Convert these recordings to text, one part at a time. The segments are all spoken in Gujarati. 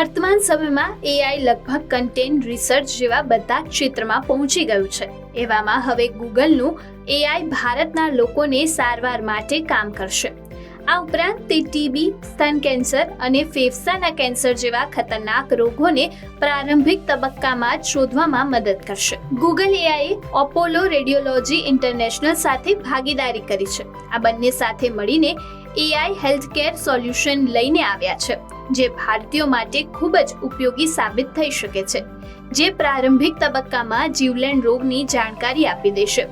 વર્તમાન સમયમાં એઆઈ લગભગ કન્ટેન્ટ રિસર્ચ જેવા બધા ક્ષેત્રમાં પહોંચી ગયું છે. એવામાં હવે ગૂગલનું એઆઈ ભારતના લોકોને સારવાર માટે કામ કરશે. આ ઉપરાંત તે ટીબી સ્તન કેન્સર અને ફેફસાના કેન્સર જેવા ખતરનાક રોગોને પ્રારંભિક તબક્કામાં શોધવામાં મદદ કરશે. ગૂગલ એઆઈએ ઓપોલો રેડિયોલોજી ઇન્ટરનેશનલ સાથે ભાગીદારી કરી છે. આ બંને સાથે મળીને એઆઈ હેલ્થકેર સોલ્યુશન લઈને આવ્યા છે, જે ભારતીયો માટે ખૂબ જ ઉપયોગી સાબિત થઈ શકે છે, જે પ્રારંભિક તબક્કામાં જીવલેણ રોગની જાણકારી આપી દેશે.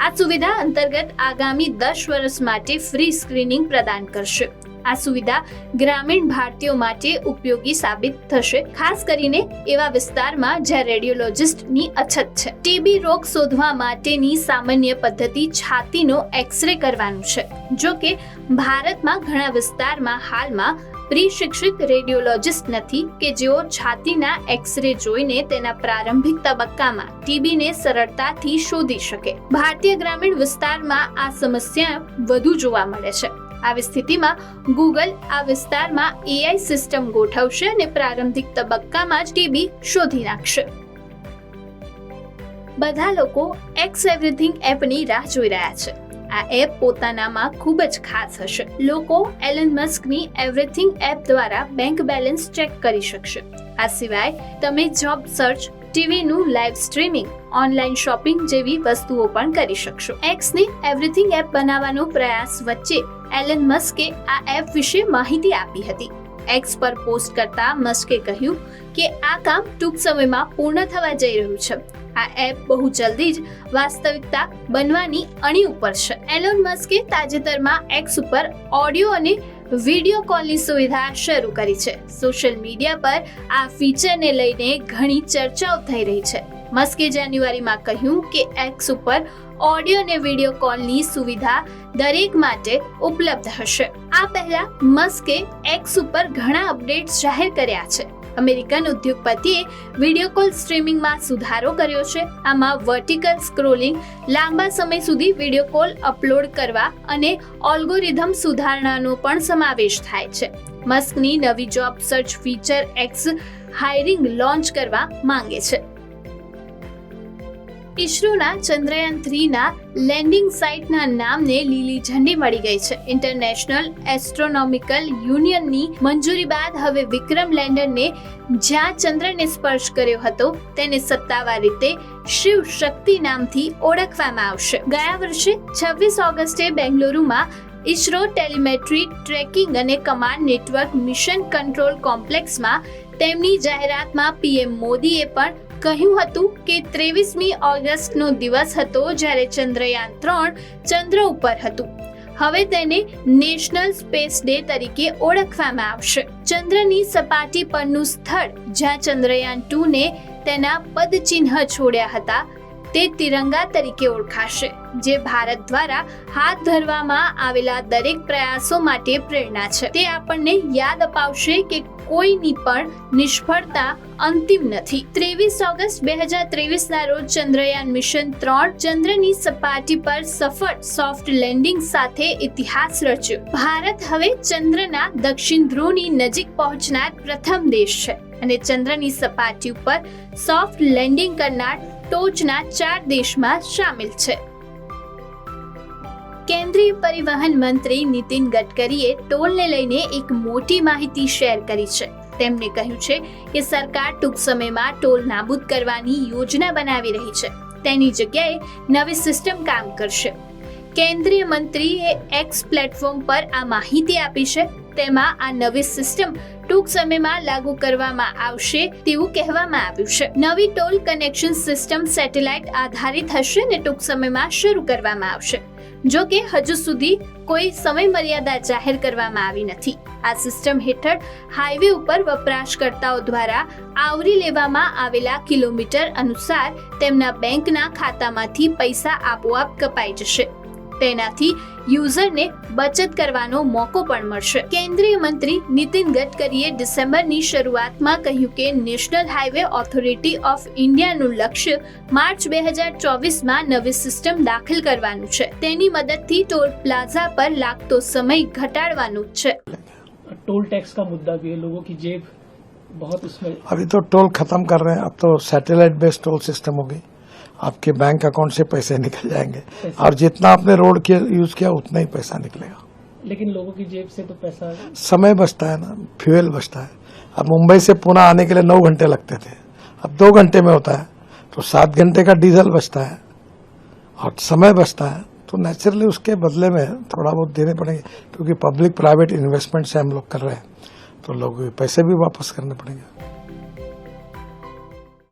આ સુવિધા અંતર્ગત આગામી દસ વર્ષ માટે ફ્રી સ્ક્રીનિંગ પ્રદાન કરશે. આ સુવિધા ગ્રામીણ ભારતીયો માટે ઉપયોગી સાબિત થશે, ખાસ કરીને એવા વિસ્તારમાં જ્યાં રેડિયોલોજિસ્ટની અછત છે. ટીબી રોગ શોધવા માટેની સામાન્ય પદ્ધતિ છાતીનો એક્સરે કરવાનું છે. જો કે, ભારતમાં ઘણા વિસ્તારમાં હાલમાં પ્રિશિક્ષિત રેડિયોલોજિસ્ટ નથી કે જેઓ છાતીના એક્સરે જોઈને તેના પ્રારંભિક તબક્કામાં ટીબીને સરળતાથી શોધી શકે. ભારતીય ગ્રામીણ વિસ્તારમાં આ સમસ્યા વધુ જોવા મળે છે. આવી સ્થિતિમાં ગૂગલ આ વિસ્તારમાં એઆઈ સિસ્ટમ ગોઠવશે અને પ્રારંભિક તબક્કામાં જ ટીબી શોધી નાખશે. બધા લોકો એક્સ એવરીથિંગ એપની રાહ જોઈ રહ્યા છે. આ એપ પોતાનામાં ખૂબ જ ખાસ હશે. લોકો એલન મસ્કની એવરીથિંગ એપ દ્વારા બેંક બેલેન્સ ચેક કરી શકશે. આ સિવાય તમે જોબ સર્ચ ટીવીનું લાઈવ સ્ટ્રીમિંગ, ઓનલાઈન શોપિંગ જેવી વસ્તુઓ પણ કરી શકશો. એક્સની એવરીથિંગ એપ બનાવવાનો પ્રયાસ વચ્ચે એલન મસ્કે આ એપ વિશે માહિતી આપી હતી. એક્સ પર પોસ્ટ કરતા મસ્કે કહ્યું કે આ કામ ટૂંક સમયમાં પૂર્ણ થવા જઈ રહ્યું છે. આ એપ બહુ જલ્દી જ વાસ્તવિકતા બનવાની અણી ઉપર છે. એલોન મસ્કે તાજેતરમાં એક્સ ઉપર ઓડિયો અને વિડિયો કોલની સુવિધા શરૂ કરી છે. સોશિયલ મીડિયા પર આ ફીચરને લઈને ઘણી ચર્ચાઓ થઈ રહી છે. મસ્કે જાન્યુઆરીમાં કહ્યું કે એક્સ ઉપર ઓડિયો અને વિડિયો કોલની સુવિધા દરેક માટે ઉપલબ્ધ હશે. આ પહેલા મસ્કે એક્સ ઉપર ઘણા અપડેટ્સ જાહેર કર્યા છે. અમેરિકન ઉદ્યોગપતિએ વિડિયો કોલ સ્ટ્રીમિંગમાં સુધારો કર્યો છે. આમાં વર્ટિકલ સ્ક્રોલિંગ, લાંબા સમય સુધી વિડિયો કોલ અપલોડ કરવા અને ઓલ્ગોરિધમ સુધારણાનો પણ સમાવેશ થાય છે. મસ્કની નવી job search feature X hiring launch કરવા માંગે છે. ઇસરોના ચંદ્રયાન થ્રીના લેન્ડિંગ સાઇટના નામને લીલી ઝંડી મળી ગઈ છે. ઇન્ટરનેશનલ એસ્ટ્રોનોમિકલ યુનિયનની મંજૂરી બાદ હવે વિક્રમ લેન્ડરને જ્યાં ચંદ્રને સ્પર્શ કર્યો હતો, તેને સત્તાવાર રીતે શિવ શક્તિ નામથી ઓળખવામાં આવશે. ગયા વર્ષે છવ્વીસ ઓગસ્ટે બેંગલુરુમાં ઇસરો ટેલિમેટ્રી ટ્રેકિંગ અને કમાન્ડ નેટવર્ક મિશન કંટ્રોલ કોમ્પ્લેક્સમાં તેમની જાહેરાતમાં પીએમ મોદીએ પણ કહ્યું હતું કે ત્રેવીસમી ઓગસ્ટનો દિવસ હતો જ્યારે ચંદ્રયાન ત્રણ ચંદ્ર ઉપર હતું. હવે તેને નેશનલ સ્પેસ ડે તરીકે ઓળખવામાં આવશે. ચંદ્રની સપાટી પરનું સ્થળ જ્યાં ચંદ્રયાન ટુને તેના પદચિહ્ન છોડ્યા હતા તે તિરંગા તરીકે ઓળખાશે, જે ભારત દ્વારા હાથ ધરવામાં આવેલા દરેક પ્રયાસો માટે પ્રેરણા છે. તે આપણને યાદ અપાવશે કે કોઈની પણ નિષ્ફળતા અંતિમ નથી. ત્રેવીસ ઓગસ્ટ બે હજાર ત્રેવીસના રોજ ચંદ્રયાન મિશન ત્રણ ચંદ્રની સપાટી પર સફળ સોફ્ટ લેન્ડિંગ સાથે ઇતિહાસ રચ્યો. ભારત હવે ચંદ્રના દક્ષિણ ધ્રુવની નજીક પહોંચનાર પ્રથમ દેશ છે અને ચંદ્રની સપાટી ઉપર સોફ્ટ લેન્ડિંગ કરનાર ટોચના ચાર દેશમાં સામેલ છે. કેન્દ્રીય પરિવહન મંત્રી નીતિન ગડકરીએ ટોલને લઈને એક મોટી માહિતી શેર કરી છે. તેમણે કહ્યું છે કે સરકાર ટૂંક સમયમાં ટોલ નાબૂદ કરવાની યોજના બનાવી રહી છે. તેની જગ્યાએ નવી સિસ્ટમ કામ કરશે. કેન્દ્રીય મંત્રીએ એક્સ પ્લેટફોર્મ પર આ માહિતી આપી છે. તેમાં આ નવી સિસ્ટમ ટૂંક સમયમાં લાગુ કરવામાં આવશે તેવું કહેવામાં આવ્યું છે. નવી ટોલ કનેક્શન સિસ્ટમ સેટેલાઇટ આધારિત હશે અને ટૂંક સમયમાં શરૂ કરવામાં આવશે. જો કે હજુ સુધી કોઈ સમય મર્યાદા જાહેર કરવામાં આવી નથી. આ સિસ્ટમ હેઠળ હાઈવે ઉપર વપરાશકર્તાઓ દ્વારા આવરી લેવામાં આવેલા કિલોમીટર અનુસાર તેમના બેંકના ખાતામાંથી પૈસા આપોઆપ કપાઈ જશે. તેનાથી યુઝરને બચત કરવાનો મોકો પણ મળશે કેન્દ્રીય મંત્રી નીતિન ગડકરીએ ડિસેમ્બરની શરૂઆતમાં કહ્યું કે નેશનલ હાઈવે ઓથોરિટી ઓફ ઇન્ડિયાનું લક્ષ્ય માર્ચ બે હજાર ચોવીસમાં નવી સિસ્ટમ દાખલ કરવાનું છે તેની મદદથી ટોલ પ્લાઝા પર લાગતો સમય ઘટાડવાનું જ છે टोल टैक्स का मुद्दा भी है लोगों की जेब बहुत उसमें अभी तो टोल खत्म कर रहे हैं अब तो सैटेलाइट बेस्ड टोल सिस्टम होगी आपके बैंक अकाउंट से पैसे निकल जाएँगे। और जितना आपने रोड के यूज़ किया उतना ही पैसा निकलेगा। लेकिन लोगों की जेब से तो पैसा समय बचता है ना फ्यूल बचता है। अब मुंबई से पुणे आने के लिए नौ घंटे लगते थे। अब दो घंटे में होता है। तो सात घंटे का डीजल बचता है। और समय बचता है। तो नेचुरली उसके बदले में थोड़ा बहुत देने पड़ेंगे। क्योंकि पब्लिक प्राइवेट इन्वेस्टमेंट से हम लोग कर रहे हैं। तो लोग पैसे भी वापस करने पड़ेंगे।